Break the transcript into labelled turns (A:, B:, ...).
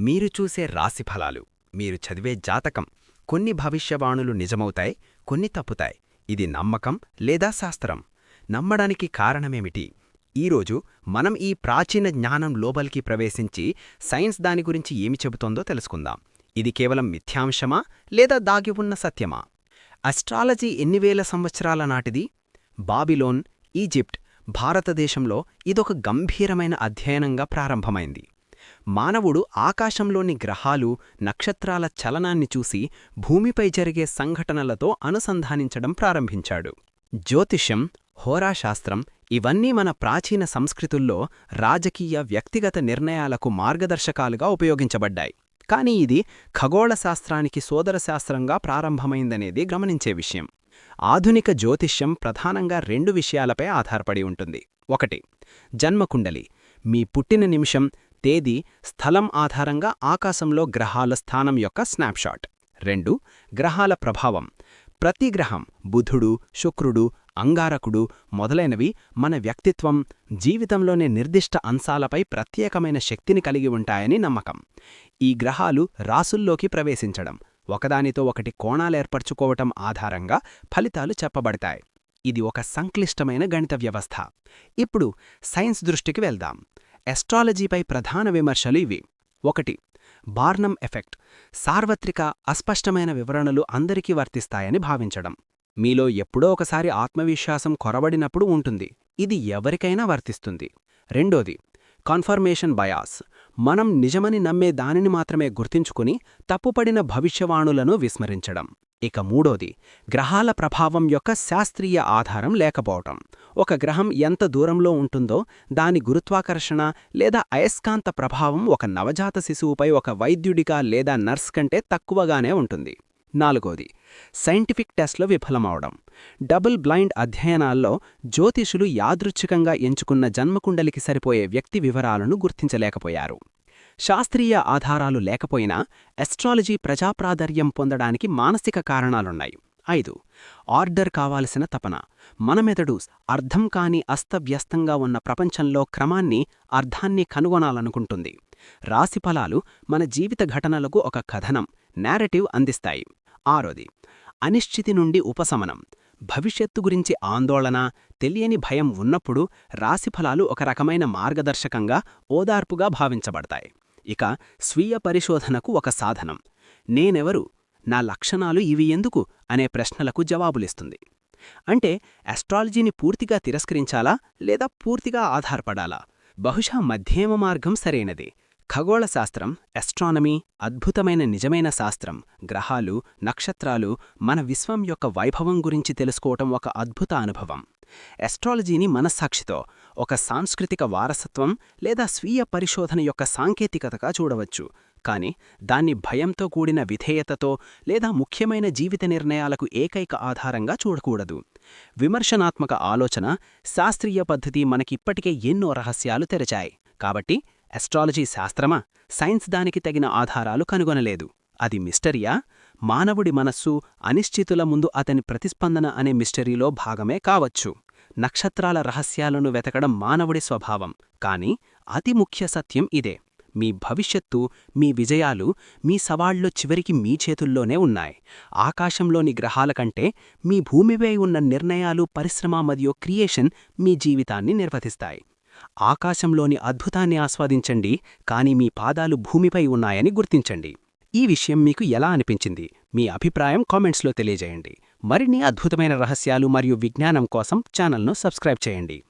A: మీరు చూసే రాశిఫలాలు మీరు చదివే జాతకం కొన్ని భవిష్యవాణులు నిజమవుతాయి కొన్ని తప్పుతాయి. ఇది నమ్మకం లేదా శాస్త్రం. నమ్మడానికి కారణమేమిటి? ఈరోజు మనం ఈ ప్రాచీన జ్ఞానం లోపలికి ప్రవేశించి సైన్స్ దాని గురించి ఏమి చెబుతోందో తెలుసుకుందాం. ఇది కేవలం మిథ్యాంశమా లేదా దాగి ఉన్న సత్యమా? అస్ట్రాలజీ ఎన్ని వేల సంవత్సరాల నాటిది? బాబిలోన్ ఈజిప్ట్ భారతదేశంలో ఇదొక గంభీరమైన అధ్యయనంగా ప్రారంభమైంది. మానవుడు ఆకాశంలోని గ్రహాలు నక్షత్రాల చలనాన్ని చూసి భూమిపై జరిగే సంఘటనలతో అనుసంధానించడం ప్రారంభించాడు. జ్యోతిష్యం హోరాశాస్త్రం ఇవన్నీ మన ప్రాచీన సంస్కృతుల్లో రాజకీయ వ్యక్తిగత నిర్ణయాలకు మార్గదర్శకాలుగా ఉపయోగించబడ్డాయి. కాని ఇది ఖగోళశాస్త్రానికి సోదరశాస్త్రంగా ప్రారంభమైందనేది గమనించే విషయం. ఆధునిక జ్యోతిష్యం ప్రధానంగా రెండు విషయాలపై ఆధారపడి ఉంటుంది. ఒకటి జన్మకుండలి. మీ పుట్టిన నిమిషం తేదీ స్థలం ఆధారంగా ఆకాశంలో గ్రహాల స్థానం యొక్క స్నాప్షాట్. రెండు గ్రహాల ప్రభావం. ప్రతి గ్రహం బుధుడు శుక్రుడు అంగారకుడు మొదలైనవి మన వ్యక్తిత్వం జీవితంలోని నిర్దిష్ట అంశాలపై ప్రత్యేకమైన శక్తిని కలిగి ఉంటాయని నమ్మకం. ఈ గ్రహాలు రాసుల్లోకి ప్రవేశించడం ఒకదానితో ఒకటి కోణాలేర్పరచుకోవటం ఆధారంగా ఫలితాలు చెప్పబడతాయి. ఇది ఒక సంక్లిష్టమైన గణిత వ్యవస్థ. ఇప్పుడు సైన్స్ దృష్టికి వెళ్దాం. ఎస్ట్రాలజీపై ప్రధాన విమర్శలు ఇవి. ఒకటి బార్నం ఎఫెక్ట్ సార్వత్రిక అస్పష్టమైన వివరణలు అందరికీ వర్తిస్తాయని భావించడం. మీలో ఎప్పుడో ఒకసారి ఆత్మవిశ్వాసం కొరబడినప్పుడు ఉంటుంది. ఇది ఎవరికైనా వర్తిస్తుంది. రెండోది కన్ఫర్మేషన్ బయాస్ మనం నిజమని నమ్మే దానిని మాత్రమే గుర్తించుకుని తప్పుపడిన భవిష్యవాణులను విస్మరించడం. ఇక మూడోది గ్రహాల ప్రభావం యొక్క శాస్త్రీయ ఆధారం లేకపోవటం. ఒక గ్రహం ఎంత దూరంలో ఉంటుందో దాని గురుత్వాకర్షణ లేదా అయస్కాంత ప్రభావం ఒక నవజాత శిశువుపై ఒక వైద్యుడిగా లేదా నర్స్ కంటే తక్కువగానే ఉంటుంది. నాలుగోది సైంటిఫిక్ టెస్ట్లో విఫలమవడం. డబుల్ బ్లైండ్ అధ్యయనాల్లో జ్యోతిషులు యాదృచ్ఛికంగా ఎంచుకున్న జన్మకుండలికి సరిపోయే వ్యక్తి వివరాలను గుర్తించలేకపోయారు. శాస్త్రీయ ఆధారాలు లేకపోయినా ఎస్ట్రాలజీ ప్రజాప్రాధార్యం పొందడానికి మానసిక కారణాలున్నాయి. ఐదు ఆర్డర్ కావాల్సిన తపన. మనమెదడు అర్థం కాని అస్తవ్యస్తంగా ఉన్న ప్రపంచంలో క్రమాన్ని అర్థాన్ని కనుగొనాలనుకుంటుంది. రాశిఫలాలు మన జీవిత ఘటనలకు ఒక కథనం నేరటివ్ అందిస్తాయి. ఆరోది అనిశ్చితి నుండి ఉపశమనం. భవిష్యత్తు గురించి ఆందోళన తెలియని భయం ఉన్నప్పుడు రాశిఫలాలు ఒక రకమైన మార్గదర్శకంగా ఓదార్పుగా భావించబడతాయి. ఇక స్వీయ పరిశోధనకు ఒక సాధనం. నేనెవరు? నా లక్షణాలు ఇవి ఎందుకు? అనే ప్రశ్నలకు జవాబులిస్తుంది. అంటే అస్ట్రాలజీని పూర్తిగా తిరస్కరించాలా? లేదా పూర్తిగా ఆధారపడాలా? బహుశా మధ్యేమ మార్గం సరైనది. ఖగోళశాస్త్రం ఎస్ట్రానమీ అద్భుతమైన నిజమైన శాస్త్రం. గ్రహాలు నక్షత్రాలు మన విశ్వం యొక్క వైభవం గురించి తెలుసుకోవటం ఒక అద్భుత అనుభవం. ఎస్ట్రాలజీని మనస్సాక్షితో ఒక సాంస్కృతిక వారసత్వం లేదా స్వీయ పరిశోధన యొక్క సాంకేతికతగా చూడవచ్చు. కాని దాన్ని భయంతో కూడిన విధేయతతో లేదా ముఖ్యమైన జీవిత నిర్ణయాలకు ఏకైక ఆధారంగా చూడకూడదు. విమర్శనాత్మక ఆలోచన శాస్త్రీయ పద్ధతి మనకిప్పటికే ఎన్నో రహస్యాలు తెరచాయి. కాబట్టి ఎస్ట్రాలజీ శాస్త్రమా? సైన్స్ దానికి తగిన ఆధారాలు కనుగొనలేదు. అది మిస్టరియా? మానవుడి మనస్సు అనిశ్చితుల ముందు అతని ప్రతిస్పందన అనే మిస్టరీలో భాగమే కావచ్చు. నక్షత్రాల రహస్యాలను వెతకడం మానవుడి స్వభావం. కాని అతి ముఖ్య సత్యం ఇదే. మీ భవిష్యత్తు మీ విజయాలు మీ సవాళ్ళు చివరికి మీ చేతుల్లోనే ఉన్నాయి. ఆకాశంలోని గ్రహాల కంటే మీ భూమిపై ఉన్న నిర్ణయాలు పరిశ్రమ మరియు క్రియేషన్ మీ జీవితాన్ని నిర్వహిస్తాయి ఆకాశంలోని అద్భుతాన్ని ఆస్వాదించండి కానీ మీ పాదాలు భూమిపై ఉన్నాయని గుర్తించండి. ఈ విషయం మీకు ఎలా అనిపించింది? మీ అభిప్రాయం కామెంట్స్లో తెలియజేయండి. మరిన్ని అద్భుతమైన రహస్యాలు మరియు విజ్ఞానం కోసం ఛానల్ను సబ్స్క్రైబ్ చేయండి.